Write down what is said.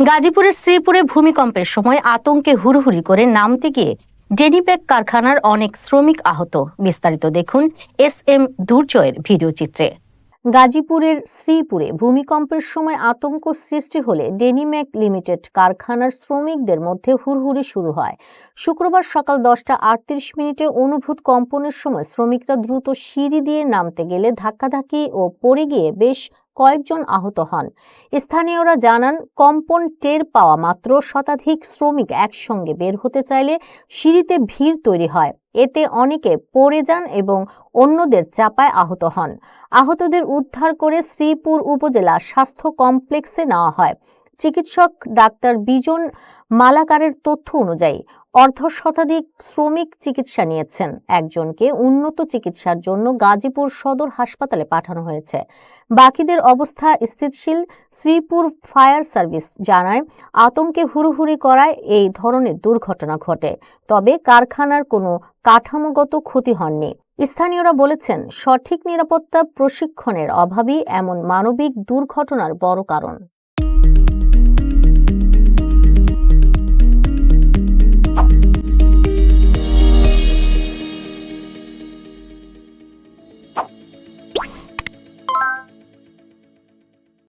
গাজীপুরের শ্রীপুরে ভূমিকম্পের সময় আতঙ্কে হুড়হুড়ি করে নামতে গিয়ে ডেনিপ্যাক কারখানার অনেক শ্রমিক আহত। বিস্তারিত দেখুন এস এম দুর্জয়ের ভিডিও চিত্রে। গাজীপুরের শ্রীপুরে ভূমিকম্পের সময় আতঙ্ক সৃষ্টি হলে ডেনিম্যাক লিমিটেড কারখানার শ্রমিকদের মধ্যে হুড়হুড়ি শুরু হয়। শুক্রবার সকাল দশটা আটত্রিশ মিনিটে অনুভূত কম্পনের সময় শ্রমিকরা দ্রুত সিঁড়ি দিয়ে নামতে গেলে ধাক্কাধাক্কি ও পড়ে গিয়ে বেশ কয়েকজন আহত হন। স্থানীয়রা জানান, কম্পন টের পাওয়া মাত্র শতাধিক শ্রমিক একসঙ্গে বের হতে চাইলে সিঁড়িতে ভিড় তৈরি হয়। এতে অনেকে পড়ে যান এবং অন্যদের চাপায় আহত হন। আহতদের উদ্ধার করে শ্রীপুর উপজেলা স্বাস্থ্য কমপ্লেক্সে নেওয়া হয়। চিকিৎসক ডাক্তার বিজন মালাকারের তথ্য অনুযায়ী অর্ধ শতাধিক শ্রমিক চিকিৎসা নিয়েছেন। একজনকে উন্নত চিকিৎসার জন্য গাজীপুর সদর হাসপাতালে পাঠানো হয়েছে। বাকিদের অবস্থা স্থিতিশীল, শ্রীপুর ফায়ার সার্ভিস জানায়, আতঙ্কে হুড়োহুড়ি করায় এই ধরনের দুর্ঘটনা ঘটে। তবে কারখানার কোনো কাঠামোগত ক্ষতি হননি। স্থানীয়রা বলেছেন, সঠিক নিরাপত্তা প্রশিক্ষণের অভাবই এমন মানবিক দুর্ঘটনার বড় কারণ।